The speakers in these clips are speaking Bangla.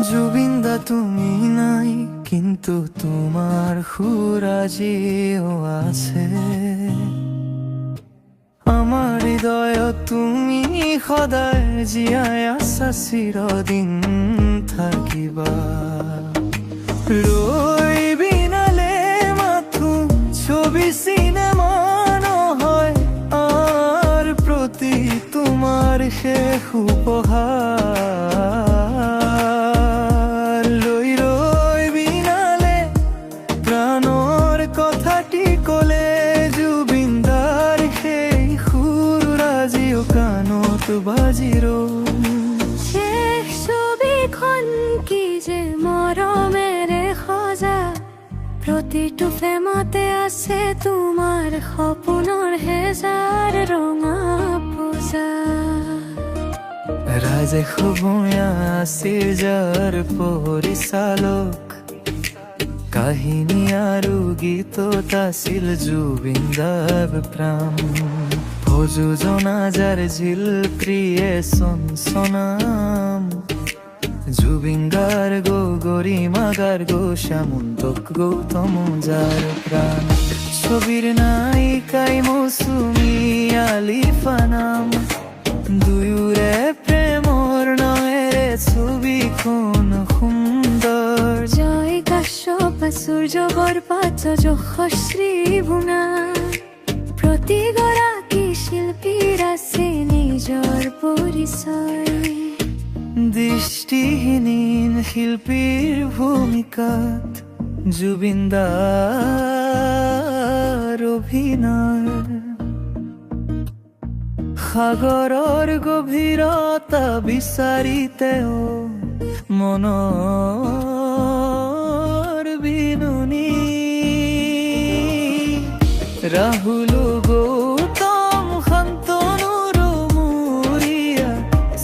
জুবিন্দা তুমি নাই, কিন্তু তোমার সুৰাজিও আছে। আমাৰ হৃদয় তুমি সদায় জীয়াই আছা চিৰদিন থাকিবা। ৰৈ বিনালে মাথো, ছবি চিনেমা নহয়, আর প্রতি তোমার শেষ উপহার বাজিরো। শেষ ছবিখন কি যে মৰমেৰে সজা প্ৰতিটো ফ্ৰেমতে আছে তোমাৰ সপোনৰ হেজাৰ ৰঙা পূজা। রাজে খুবয়া আছিল যার পরিচালক কাহিনী আৰু গীতত আছিল জুবিন্দাৰ প্ৰাণ প্ৰযোজনা যাৰ জিল প্ৰিয়ে চনচনাম জুবিন গো গরিমা গার গো সামন্তক গৌতম যার প্রাণ। ছবির নায়িকাই মৌসুমি আলিফা নাম। দুয়োৰে প্ৰেমৰ নয়েৰে ছবিখন সুন্দৰ জয় কাশ্যপ সূৰ্য বৰপাত যশশ্ৰী ভুনা প্ৰতিগৰাকী শিল্পীৰ আছে নিজৰ পৰিচয় দৃষ্টিহীন শিল্পীৰ ভূমিকাত জুবিনদাৰ অভিনয়। সাগৰৰ গভীৰতা বিচাৰি তেওঁ মনৰ বিনুনি। রাহুল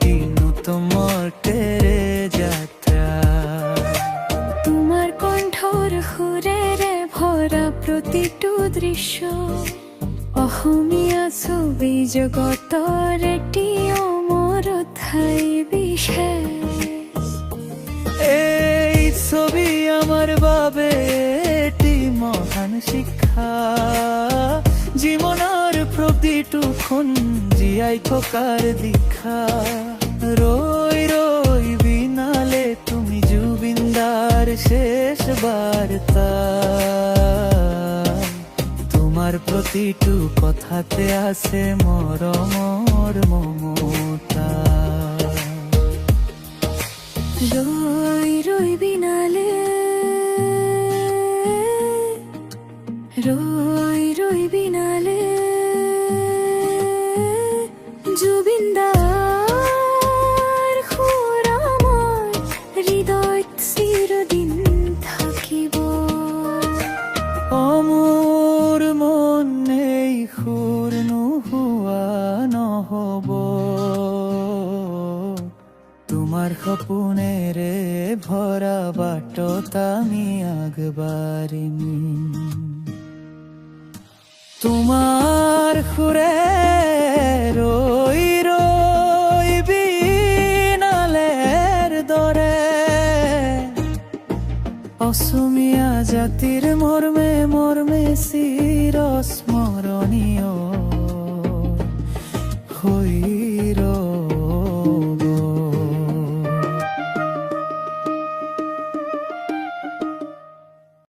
টিনু তোমার তেরে যাত্রা। দৃশ্য। অসমীয়া ছবি জগতৰ এটি অমৰ ঠাই বিশেষ। এই ছবি আমার বাবে এটি মহান শিক্ষা। জীৱনৰ প্ৰতিটো ক্ষণ জীয়াই থকাৰ দীক্ষা। ৰৈ ৰৈ বিনালে তুমি জুবিনদাৰ শেষ বাৰ্তা তোমাৰ প্ৰতিটো কথাতে আছে মৰমৰ মমতা। ৰৈ ৰৈ বিনালে ৰৈ তোমাৰ সপোনেৰে ভৰা বাটত আমি আগবাঢ়িম তোমাৰ সুৰে ৰৈ ৰৈ বিনালেৰ দৰে অসমীয়া জাতিৰ মৰ্মে মৰ্মে চিৰ স্মৰণীয়